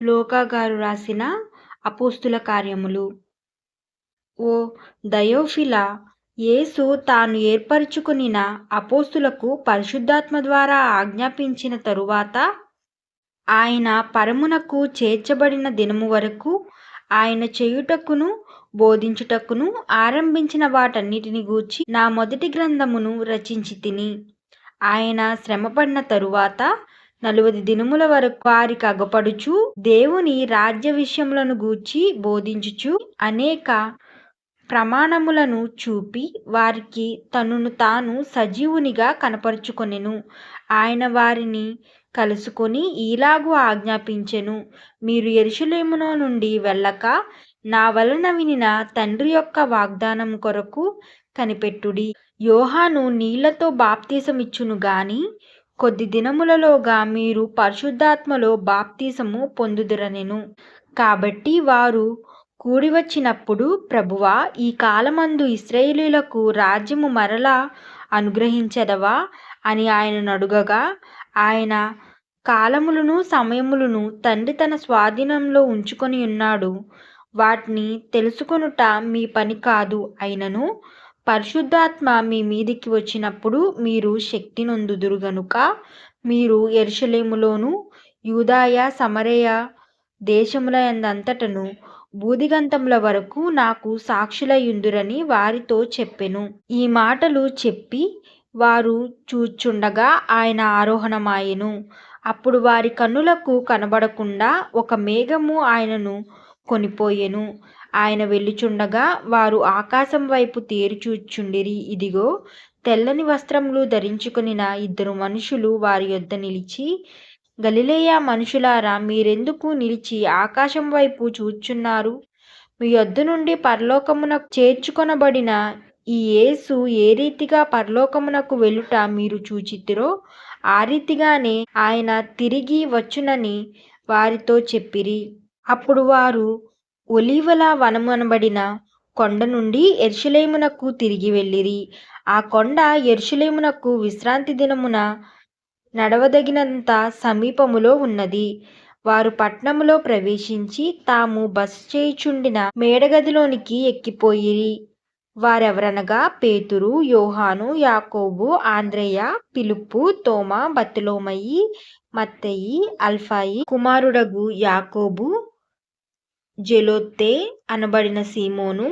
లోకా గారు రాసిన అపోస్తుల కార్యములు. ఓ దయోఫిలా యేసు తాను ఏర్పరచుకొనిన అపోస్తులకు పరిశుద్ధాత్మ ద్వారా ఆజ్ఞాపించిన తరువాత ఆయన పరమునకు చేర్చబడిన దినము వరకు ఆయన చేయుటకును బోధించుటకును ఆరంభించిన వాటన్నిటిని గూర్చి నా మొదటి గ్రంథమును రచించి తిని ఆయన శ్రమపడిన తరువాత నలువది దినముల వరకు వారికి అగపడుచు దేవుని రాజ్య విషయములను గూర్చి బోధించుచు అనేక ప్రమాణములను చూపి వారికి తనను తాను సజీవునిగా కనపరుచుకొనెను. ఆయన వారిని కలుసుకొని ఈలాగు ఆజ్ఞాపించెను. మీరు ఎరుషులేమునో నుండి వెళ్ళక నా వలన వినిన తండ్రి యొక్క వాగ్దానం కొరకు కనిపెట్టుడి. యోహాను నీళ్ళతో బాప్తీసమిచ్చును గాని కొద్ది దినములలోగా మీరు పరిశుద్ధాత్మలో బాప్తీసము పొందుదురనెను. కాబట్టి వారు కూడివచ్చినప్పుడు ప్రభువా ఈ కాలమందు ఇస్రాయేలీలకు రాజ్యము మరలా అనుగ్రహించదవా అని ఆయనను అడుగగా ఆయన కాలములను సమయములను తండ్రి తన స్వాధీనంలో ఉంచుకొని ఉన్నాడు. వాటిని తెలుసుకొనుట మీ పని కాదు అయినను పరిశుద్ధాత్మ మీ మీదికి వచ్చినప్పుడు మీరు శక్తి నొందుదురు గనుక మీరు ఎరుషలేములోను యూదాయ సమరయ దేశముల ఎందంతటను బూదిగంతముల వరకు నాకు సాక్షులయ్యుందురని వారితో చెప్పెను. ఈ మాటలు చెప్పి వారు చూచుండగా ఆయన ఆరోహణమాయెను. అప్పుడు వారి కన్నులకు కనబడకుండా ఒక మేఘము ఆయనను కొనిపోయెను. ఆయన వెళ్ళుచుండగా వారు ఆకాశం వైపు తేరుచూచుండిరి ఇదిగో తెల్లని వస్త్రములు ధరించుకునిన ఇద్దరు మనుషులు వారి యొద్ద నిలిచి గలిలేయ మనుషులారా మీరెందుకు నిలిచి ఆకాశం వైపు చూచున్నారు? మీ యొద్ద నుండి పరలోకమునకు చేర్చుకొనబడిన ఈ యేసు ఏ రీతిగా పరలోకమునకు వెళ్ళుట మీరు చూచితిరో ఆ రీతిగానే ఆయన తిరిగి వచ్చునని వారితో చెప్పిరి. అప్పుడు వారు ఒలీవల వనమనబడిన కొండ నుండి ఎర్షులేమునకు తిరిగి వెళ్ళిరి. ఆ కొండ ఎర్షులేమునకు విశ్రాంతి దినమున నడవదగినంత సమీపములో ఉన్నది. వారు పట్నములో ప్రవేశించి తాము బస చేయుచుండిన మేడగదిలోనికి ఎక్కిపోయిరి. వారెవరనగా? పేతురు యోహాను యాకోబు ఆంద్రేయ పిలుపు తోమ బతులోమయి మత్తయి అల్ఫాయి కుమారుడగు యాకోబు జెలోత్తే అనబడిన సీమోను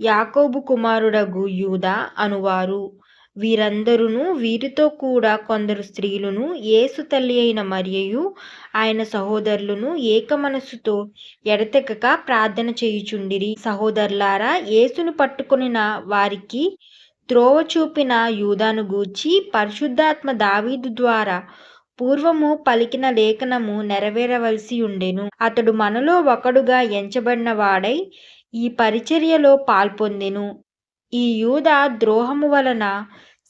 యాకోబు కుమారుడగు యూదా అనువారు. వీరందరును వీరితో కూడా కొందరు స్త్రీలను యేసు తల్లి అయిన మరియు ఆయన సహోదరులను ఏక మనస్సుతో ఎడతెగక ప్రార్థన చేయుచుండిరి. సహోదరులారా యేసును పట్టుకొనిన వారికి త్రోవ చూపిన యూదాను గూర్చి పరిశుద్ధాత్మ దావీదు ద్వారా పూర్వము పలికిన లేఖనము నెరవేరవలసి ఉండెను. అతడు మనలో ఒకడుగా ఎంచబడిన వాడై ఈ పరిచర్యలో పాల్పొందెను. ఈ యూద ద్రోహము వలన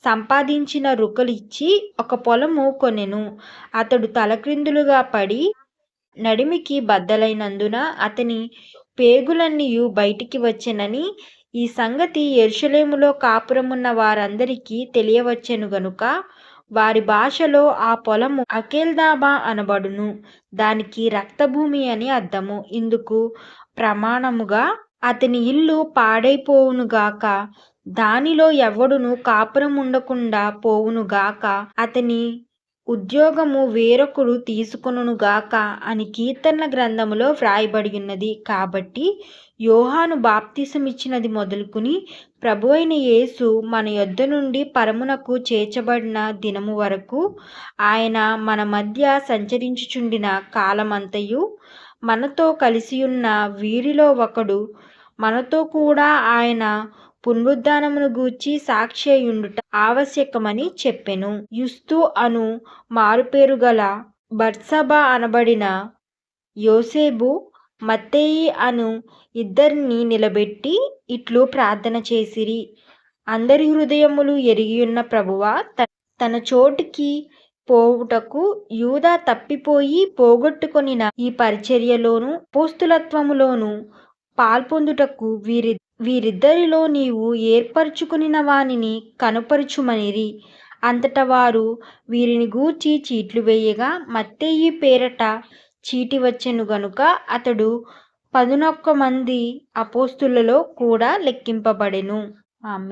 సంపాదించిన రుకలిచ్చి ఒక పొలము కొనెను. అతడు తలక్రిందులుగా పడి నడిమికి బద్దలైనందున అతని పేగులన్నీయు బయటికి వచ్చెనని ఈ సంగతి ఎరుషలేములో కాపురమున్న వారందరికీ తెలియవచ్చెను గనుక వారి భాషలో ఆ పొలము అకేల్దాబా అనబడును. దానికి రక్తభూమి అని అర్థము. ఇందుకు ప్రమాణముగా అతని ఇల్లు పాడైపోవునుగాక దానిలో ఎవడును కాపురం ఉండకుండా పోవునుగాక అతని ఉద్యోగము వేరొకడు తీసుకొనుగాక అని కీర్తనల గ్రంథములో వ్రాయబడి ఉన్నది కాబట్టి యోహాను బాప్తిసమిచ్చినది మొదలుకుని ప్రభు అయిన యేసు మన యొద్ద నుండి పరమునకు చేర్చబడిన దినము వరకు ఆయన మన మధ్య సంచరించుచుండిన కాలమంతయు మనతో కలిసియున్న వీరిలో ఒకడు మనతో కూడా ఆయన పునరుద్ధానమును గూర్చి సాక్షి అయ్యుండుట ఆవశ్యకమని చెప్పెను. యుస్తు అను మారుపేరు గల బర్సబా అనబడిన యోసేబు మత్తేయి అను ఇద్దరిని నిలబెట్టి ఇట్లు ప్రార్థన చేసిరి. అందరి హృదయములు ఎరిగియున్న ప్రభువ తన చోటికి పోవుటకు యూదా తప్పిపోయి పోగొట్టుకొనిన ఈ పరిచర్యలోను పోస్తులత్వములోను పాల్పొందుటకు వీరి వీరిద్దరిలో నీవు ఏర్పరచుకునిన వానిని కనుపరుచుమనిరి. అంతట వారు వీరిని గూర్చి చీట్లు వేయగా మత్తేయి పేరట చీటి వచ్చెను గనుక అతడు పదునొక్క మంది అపోస్తులలో కూడా లెక్కింపబడెను. ఆమె